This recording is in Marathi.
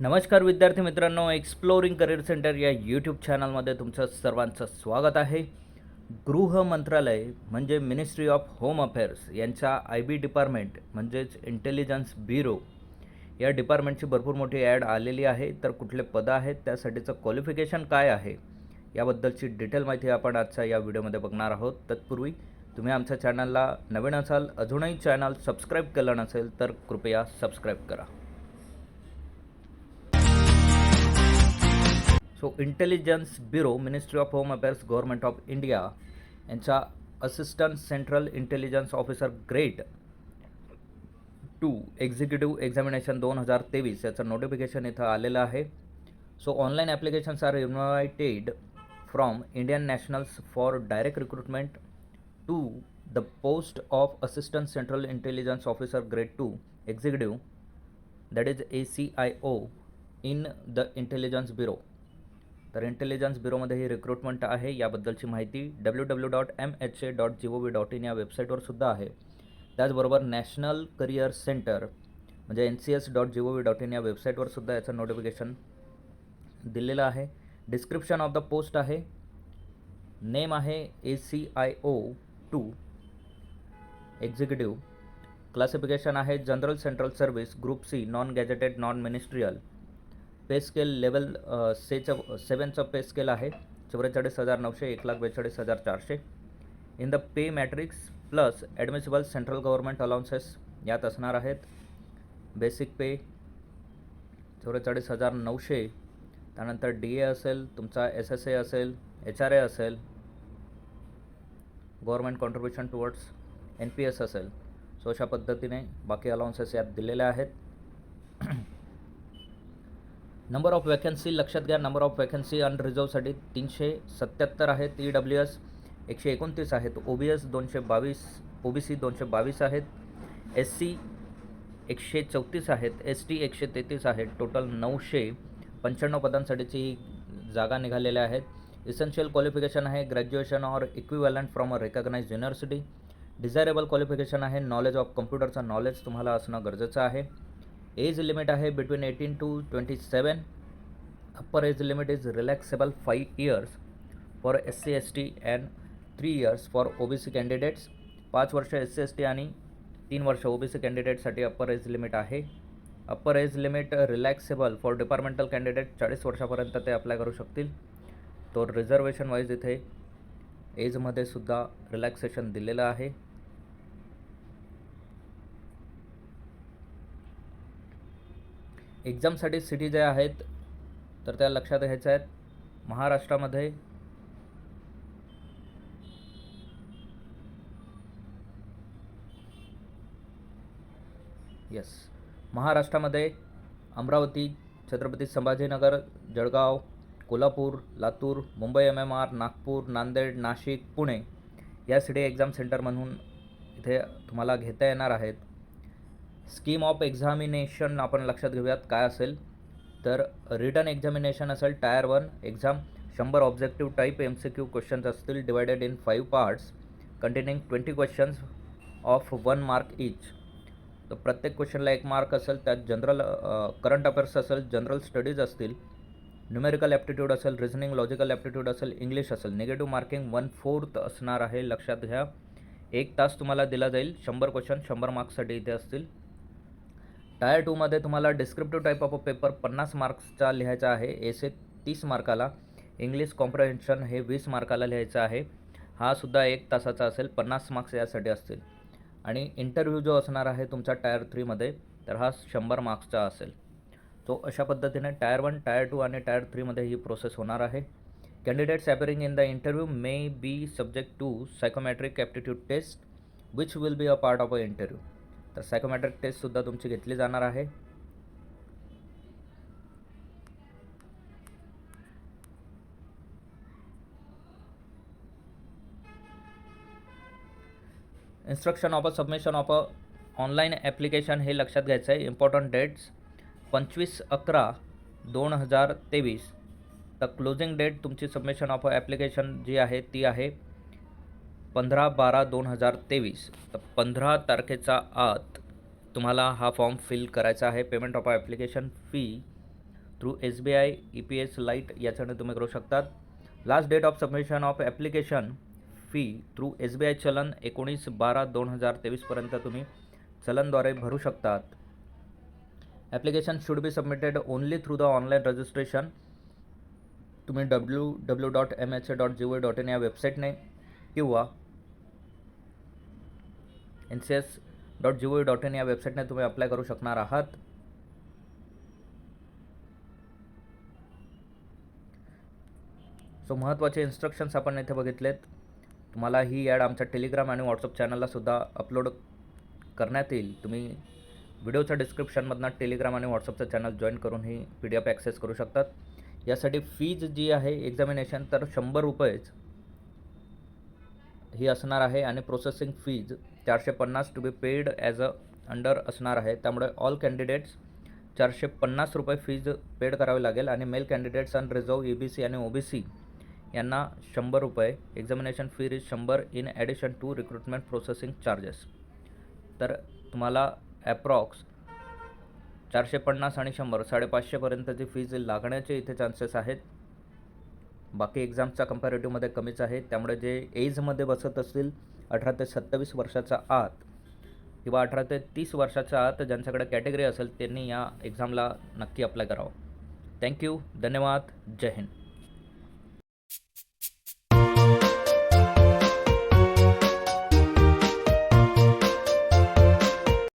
नमस्कार विद्यार्थी मित्रांनो एक्सप्लोरिंग करिअर सेंटर या यूट्यूब चॅनलमध्ये तुमचं सर्वांचं स्वागत आहे. गृह मंत्रालय म्हणजे मिनिस्ट्री ऑफ होम अफेअर्स यांच्या आय बी डिपार्टमेंट म्हणजेच इंटेलिजन्स ब्युरो या डिपार्टमेंटची भरपूर मोठी ॲड आलेली आहे. तर कुठले पदं आहेत त्यासाठीचं क्वालिफिकेशन काय आहे याबद्दलची डिटेल माहिती आपण आजच्या या व्हिडिओमध्ये बघणार आहोत. तत्पूर्वी तुम्ही आमच्या चॅनलला नवीन असाल अजूनही चॅनल सबस्क्राईब केलं नसेल तर कृपया सबस्क्राईब करा. So intelligence bureau ministry of home affairs government of India यांच्या assistant central intelligence officer grade two executive examination दोन हजार तेवीस याचं नोटिफिकेशन इथं आलेलं आहे. So online applications are invited from Indian nationals for direct recruitment to the post of assistant central intelligence officer grade two executive that is A C I O in the intelligence bureau तर इंटेलिजन्स ब्युरोमध्ये ही रिक्रुटमेंट आहे याबद्दलची माहिती W W dot M H A dot G O V dot in या वेबसाईटवर सुद्धा आहे. त्याचबरोबर नॅशनल करिअर सेंटर म्हणजे N C S dot G O V dot in या वेबसाईटवर सुद्धा याचं नोटिफिकेशन दिलेलं आहे. डिस्क्रिप्शन ऑफ द पोस्ट आहे. नेम आहे A C I O two executive classification आहे general central service group C non gazetted non ministerial pay scale level सेचं सेवनचं पे स्केल आहे. चौवेचाळीस हजार नऊशे एक लाख बेचाळीस हजार चारशे. In the pay matrix plus admissible central government allowances यात असणार आहेत. बेसिक पे चौवेचाळीस हजार नऊशे. त्यानंतर डी ए असेल तुमचा एस एस ए असेल एच आर ए असेल government contribution towards N P S असेल. सो अशा पद्धतीने बाकी अलाउन्सेस यात दिलेल्या आहेत. नंबर ऑफ वॅकन्सी लक्षात घ्या नंबर ऑफ वॅकन्सी अनरिझर्वसाठी तीनशे सत्याहत्तर आहेत ई डब्ल्यू एस एकशे एकोणतीस आहेत ओ बी एस दोनशे बावीस ओ बी सी दोनशे बावीस आहेत एस सी एकशे चौतीस आहेत एस टी एकशे तेहतीस आहेत टोटल नऊशे पंच्याण्णव पदांसाठीची ही जागा निघालेल्या आहेत. इसेन्शियल क्वालिफिकेशन आहे graduation or equivalent from a recognise university desirable qualification आहे नॉलेज ऑफ कम्प्युटरचं नॉलेज तुम्हाला असणं गरजेचं आहे. एज लिमिट आहे between eighteen to twenty seven upper age limit is relaxable five years for S C S T and three years for O B C candidates पाच वर्ष एस सी एस टी आणि तीन वर्ष ओ बी सी कॅन्डिडेटसाठी अप्पर एज लिमिट आहे. Upper age limit relaxable for departmental candidate चाळीस वर्षापर्यंत ते अप्लाय करू शकतील. तो रिझर्वेशन वाईज इथे एजमध्ये सुद्धा रिलॅक्सेशन दिलेलं आहे. एक्झामसाठी सिटी ज्या आहेत तर त्या लक्षात घ्यायच्या आहेत. महाराष्ट्रामध्ये येस महाराष्ट्रामध्ये Amravati Chhatrapati Sambhajinagar Jalgaon Kolhapur Latur Mumbai M M R Nagpur Nanded Nashik Pune या सिटी एक्झाम सेंटर म्हणून इथे तुम्हाला घेता येणार आहेत. स्कीम ऑफ एक्झामिनेशन आपण लक्षात घेऊयात काय असेल. तर रिटर्न एक्झामिनेशन असेल टायर वन एक्झाम शंभर objective type M C Q questions असतील divided in five parts containing twenty questions of one mark each तर प्रत्येक क्वेश्चनला एक मार्क असेल त्यात जनरल करंट अफेअर्स असेल जनरल स्टडीज असतील न्यूमेरिकल ॲप्टिट्यूड असेल रिझनिंग लॉजिकल ॲप्टिट्यूड असेल इंग्लिश असेल. निगेटिव्ह मार्किंग वन फोर्थ असणार आहे लक्षात घ्या. एक तास तुम्हाला दिला जाईल शंभर क्वेश्चन शंभर मार्क्ससाठी इथे असतील. टायर टूमध्ये तुम्हाला डिस्क्रिप्टिव्ह टाईप ऑफ पेपर पन्नास मार्क्सचा लिहायचा आहे. एसे तीस मार्काला इंग्लिश कॉम्प्रहेन्शन हे वीस मार्काला लिहायचं आहे. हा सुद्धा एक तासाचा असेल. पन्नास मार्क्स यासाठी असतील. आणि इंटरव्ह्यू जो असणार आहे तुमचा टायर थ्रीमध्ये तर हा शंभर मार्क्सचा असेल. तो अशा पद्धतीने टायर वन टायर टू आणि टायर थ्रीमध्ये ही प्रोसेस होणार आहे. Candidates appearing in the interview may be subject to psychometric aptitude test which will be a part of a interview तर सायकोमॅट्रिक टेस्टसुद्धा तुमची घेतली जाणार आहे. Instruction of a submission of a online application हे लक्षात घ्यायचं आहे. इम्पॉर्टंट डेट्स पंचवीस अकरा दोन हजार तेवीस. तर क्लोजिंग डेट तुमची सबमिशन ऑफ अ ॲप्लिकेशन जी आहे ती आहे पंधरा बारा दोन हजार तेवीस. पंधरा तारखेचा आत तुम्हाला हा फॉर्म फिल करायचा आहे. Payment of application fee through S B I E P S lite याच्याने तुम्ही करू शकतात. Last date of submission of application fee through S B I चलन एकोणीस बारा दोन हजार तेवीसपर्यंत तुम्ही चलनद्वारे भरू शकतात. Application should be submitted only through the online registration तुम्ही W W dot M H A dot G O dot in या वेबसाईटने किंवा N C S dot G O dot in या वेबसाईटने तुम्ही अप्लाय करू शकणार आहात. सो महत्त्वाचे इन्स्ट्रक्शन्स आपण इथे बघितलेत. तुम्हाला ही ॲड आमच्या टेलिग्राम आणि व्हॉट्सअप चॅनललासुद्धा अपलोड करण्यात येईल. तुम्ही व्हिडिओच्या डिस्क्रिप्शनमधनं टेलिग्राम आणि व्हॉट्सअपचं चॅनल जॉईन करून ही पी डी एफ ॲक्सेस करू शकतात. यासाठी फीज जी आहे एक्झामिनेशन तर शंभर रुपयेच. ही असणार आहे आणि प्रोसेसिंग फीज चारशे पन्नास to be paid as a under असणार आहे. त्यामुळे ऑल कॅन्डिडेट्स चारशे पन्नास रुपये फीज पेड करावी लागेल आणि male candidates unreserved A B C आणि ओ बी सी यांना शंभर रुपये. एक्झामिनेशन फी इज शंभर in addition to recruitment processing charges तर तुम्हाला ॲप्रॉक्स चारशे पन्नास आणि शंभर साडेपाचशेपर्यंतची फीज लागण्याचे इथे चान्सेस आहेत. बाकी एक्झामच्या कम्पॅरेटिव्हमध्ये कमीच आहे. त्यामुळे जे एजमध्ये बसत असतील अठरा ते सत्तावीस वर्षाच्या आत किंवा अठरा ते तीस वर्षाच्या आत ज्यांच्याकडे कॅटेगरी असेल त्यांनी या एक्झामला नक्की अप्लाय करावं. थँक्यू धन्यवाद. जय हिंद.